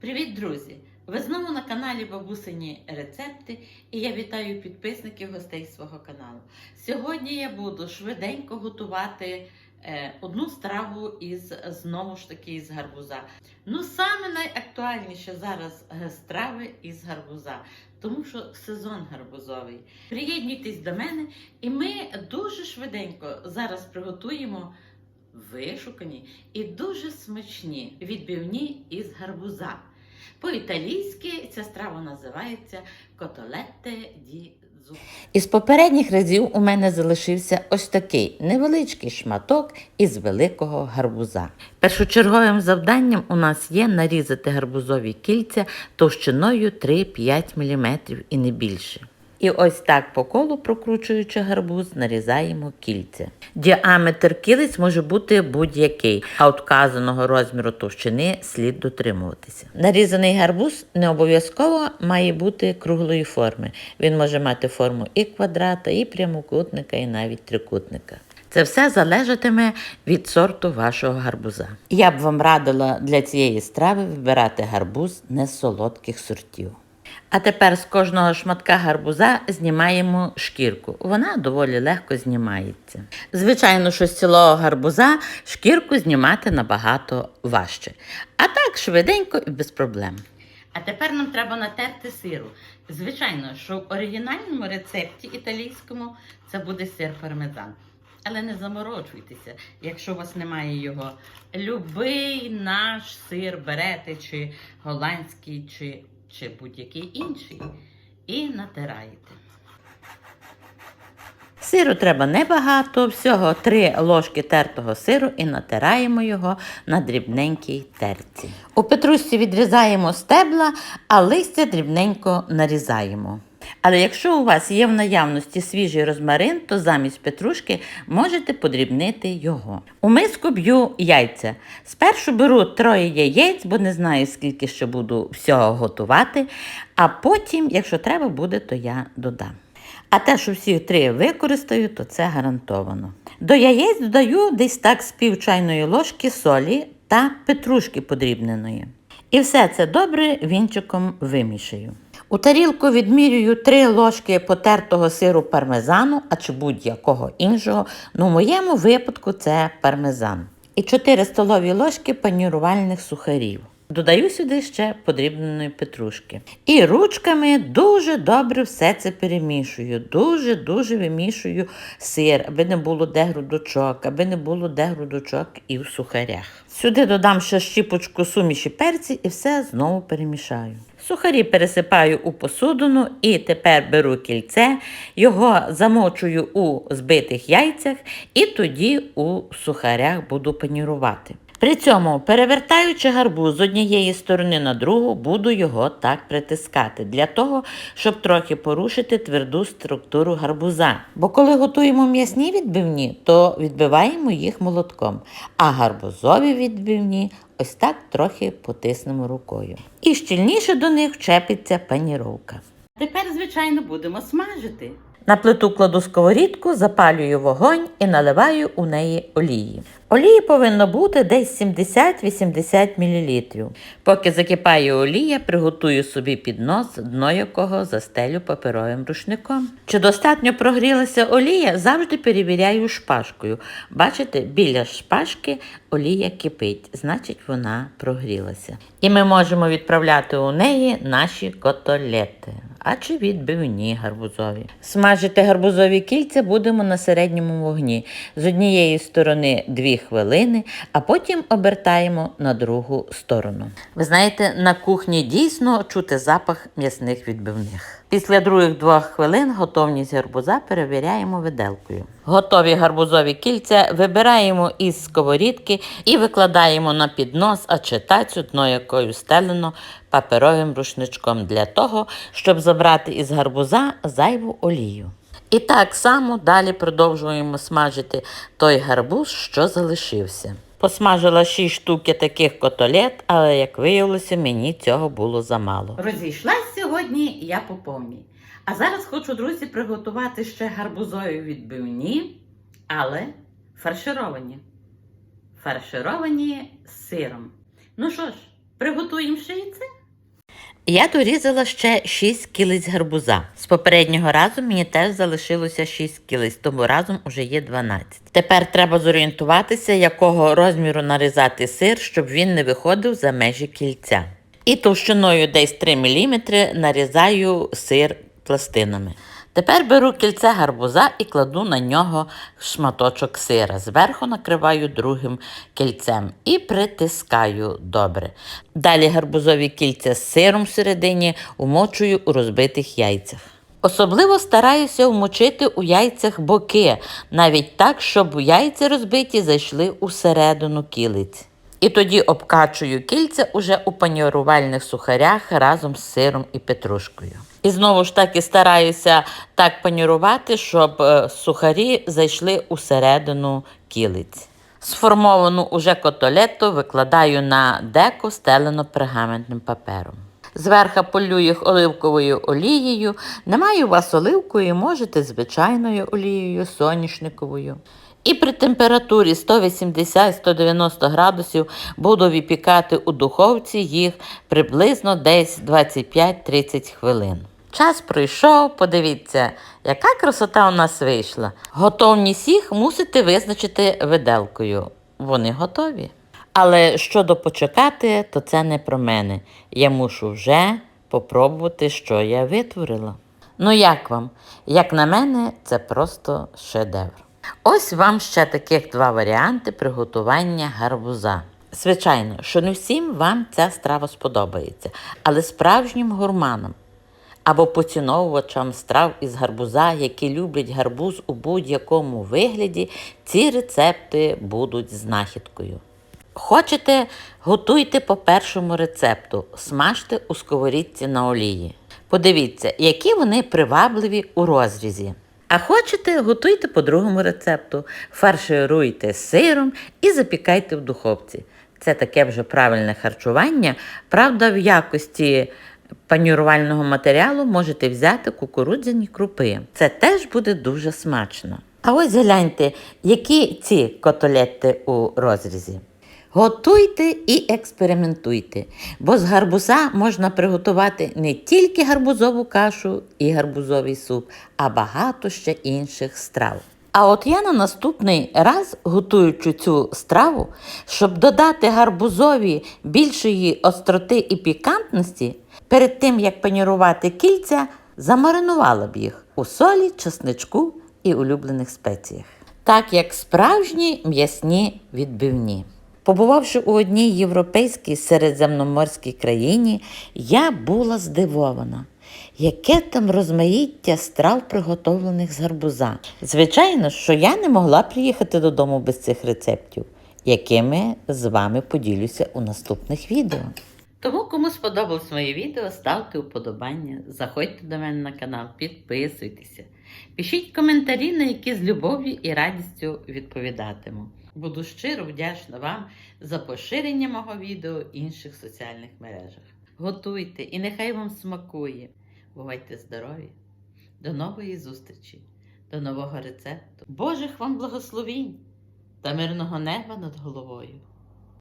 Привіт, друзі! Ви знову на каналі Бабусині Рецепти і я вітаю підписників гостей свого каналу. Сьогодні я буду швиденько готувати е, одну страву із знову ж таки із гарбуза. Ну, саме найактуальніше зараз е, страви із гарбуза, тому що сезон гарбузовий. Приєднуйтесь до мене, і ми дуже швиденько зараз приготуємо вишукані і дуже смачні відбивні із гарбуза. По-італійськи ця страва називається котолетте ді зупа. Із попередніх разів у мене залишився ось такий невеличкий шматок із великого гарбуза. Першочерговим завданням у нас є нарізати гарбузові кільця товщиною 3-5 мм і не більше. І ось так по колу, прокручуючи гарбуз, нарізаємо кільця. Діаметр кілець може бути будь-який, а от вказаного розміру товщини слід дотримуватися. Нарізаний гарбуз не обов'язково має бути круглої форми. Він може мати форму і квадрата, і прямокутника, і навіть трикутника. Це все залежатиме від сорту вашого гарбуза. Я б вам радила для цієї страви вибирати гарбуз не солодких сортів. А тепер з кожного шматка гарбуза знімаємо шкірку. Вона доволі легко знімається. Звичайно, що з цілого гарбуза шкірку знімати набагато важче. А так швиденько і без проблем. А тепер нам треба натерти сиру. Звичайно, що в оригінальному рецепті італійському це буде сир пармезан. Але не заморочуйтеся, якщо у вас немає його. Любий наш сир берете, чи голландський, чи, чи будь-який інший, і натираєте. Сиру треба небагато, всього 3 ложки тертого сиру і натираємо його на дрібненькій терці. У петрусці відрізаємо стебла, а листя дрібненько нарізаємо. Але якщо у вас є в наявності свіжий розмарин, то замість петрушки можете подрібнити його. У миску б'ю яйця. Спершу беру троє яєць, бо не знаю, скільки ще буду всього готувати, а потім, якщо треба буде, то я додам. А те, що всі три використаю, то це гарантовано. До яєць додаю десь так з пів чайної ложки солі та петрушки подрібненої. І все це добре вінчиком вимішаю. У тарілку відмірюю 3 ложки потертого сиру пармезану, а чи будь-якого іншого. Ну, в моєму випадку це пармезан. І 4 столові ложки панірувальних сухарів. Додаю сюди ще подрібненої петрушки. І ручками дуже добре все це перемішую. Дуже-дуже вимішую сир, аби не було де грудочок, аби не було де грудочок і в сухарях. Сюди додам ще щіпочку суміші перці і все знову перемішаю. Сухарі пересипаю у посудину і тепер беру кільце, його замочую у збитих яйцях і тоді у сухарях буду панірувати. При цьому, перевертаючи гарбуз з однієї сторони на другу, буду його так притискати, для того, щоб трохи порушити тверду структуру гарбуза. Бо коли готуємо м'ясні відбивні, то відбиваємо їх молотком, а гарбузові відбивні ось так трохи потиснемо рукою. І щільніше до них вчепиться паніровка. Тепер, звичайно, будемо смажити. На плиту кладу сковорідку, запалюю вогонь і наливаю у неї олії. Олії повинно бути десь 70-80 мл. Поки закипає олія, приготую собі піднос, дно якого застелю паперовим рушником. Чи достатньо прогрілася олія, завжди перевіряю шпажкою. Бачите, біля шпажки олія кипить, значить вона прогрілася. І ми можемо відправляти у неї наші котолети а чи відбивні гарбузові. Смажити гарбузові кільця будемо на середньому вогні. З однієї сторони 2 хвилини, а потім обертаємо на другу сторону. Ви знаєте, на кухні дійсно чути запах м'ясних відбивних. Після других двох хвилин готовність гарбуза перевіряємо виделкою. Готові гарбузові кільця вибираємо із сковорідки і викладаємо на піднос, а чи тацю, дно якою стелено паперовим рушничком для того, щоб забрати із гарбуза зайву олію. І так само далі продовжуємо смажити той гарбуз, що залишився. Посмажила 6 штуки таких котолет, але як виявилося, мені цього було замало. Розійшлась сьогодні я по повній. А зараз хочу, друзі, приготувати ще гарбузові відбивні, але фаршировані. Фаршировані з сиром. Ну що ж, Приготуємо ще і це. Я дорізала ще 6 кілець гарбуза. З попереднього разу мені теж залишилося 6 кілець, тому разом уже є 12. Тепер треба зорієнтуватися, якого розміру нарізати сир, щоб він не виходив за межі кільця. І товщиною десь 3 мм нарізаю сир пластинами. Тепер беру кільце гарбуза і кладу на нього шматочок сира. Зверху накриваю другим кільцем і притискаю добре. Далі гарбузові кільця з сиром всередині умочую у розбитих яйцях. Особливо стараюся вмочити у яйцях боки, навіть так, щоб яйця розбиті зайшли усередину кілиць. І тоді обкачую кільця уже у панірувальних сухарях разом з сиром і петрушкою. І знову ж таки стараюся так панірувати, щоб е, сухарі зайшли усередину кілиць. Сформовану уже котолету викладаю на деко, стелено пергаментним папером. Зверху полю їх оливковою олією. Немає у вас оливкою, можете звичайною олією, соняшниковою. І при температурі 180-190 градусів буду випікати у духовці їх приблизно десь 25-30 хвилин. Час пройшов, подивіться, яка красота у нас вийшла. Готовність їх мусите визначити виделкою. Вони готові. Але щодо почекати, то це не про мене. Я мушу вже попробувати, що я витворила. Ну як вам? Як на мене, це просто шедевр. Ось вам ще таких два варіанти приготування гарбуза. Звичайно, що не всім вам ця страва сподобається, але справжнім гурманам або поціновувачам страв із гарбуза, які люблять гарбуз у будь-якому вигляді, ці рецепти будуть знахідкою. Хочете, готуйте по першому рецепту, смажте у сковорідці на олії. Подивіться, які вони привабливі у розрізі. А хочете, готуйте по другому рецепту, фаршируйте сиром і запікайте в духовці. Це таке вже правильне харчування. Правда, в якості панірувального матеріалу можете взяти кукурудзяні крупи. Це теж буде дуже смачно. А ось гляньте, які ці котолети у розрізі. Готуйте і експериментуйте, бо з гарбуза можна приготувати не тільки гарбузову кашу і гарбузовий суп, а багато ще інших страв. А от я на наступний раз, готуючи цю страву, щоб додати гарбузові більшої остроти і пікантності, перед тим як панірувати кільця, замаринувала б їх у солі, чесничку і улюблених спеціях. Так як справжні м'ясні відбивні. Побувавши у одній європейській середземноморській країні, я була здивована, яке там розмаїття страв, приготовлених з гарбуза. Звичайно, що я не могла приїхати додому без цих рецептів, якими з вами поділюся у наступних відео. Тому, кому сподобалось моє відео, ставте вподобання, заходьте до мене на канал, підписуйтеся. Пишіть коментарі, на які з любов'ю і радістю відповідатиму. Буду щиро вдячна вам за поширення мого відео в інших соціальних мережах. Готуйте і нехай вам смакує. Бувайте здорові! До нової зустрічі, до нового рецепту. Божих вам благословінь та мирного неба над головою!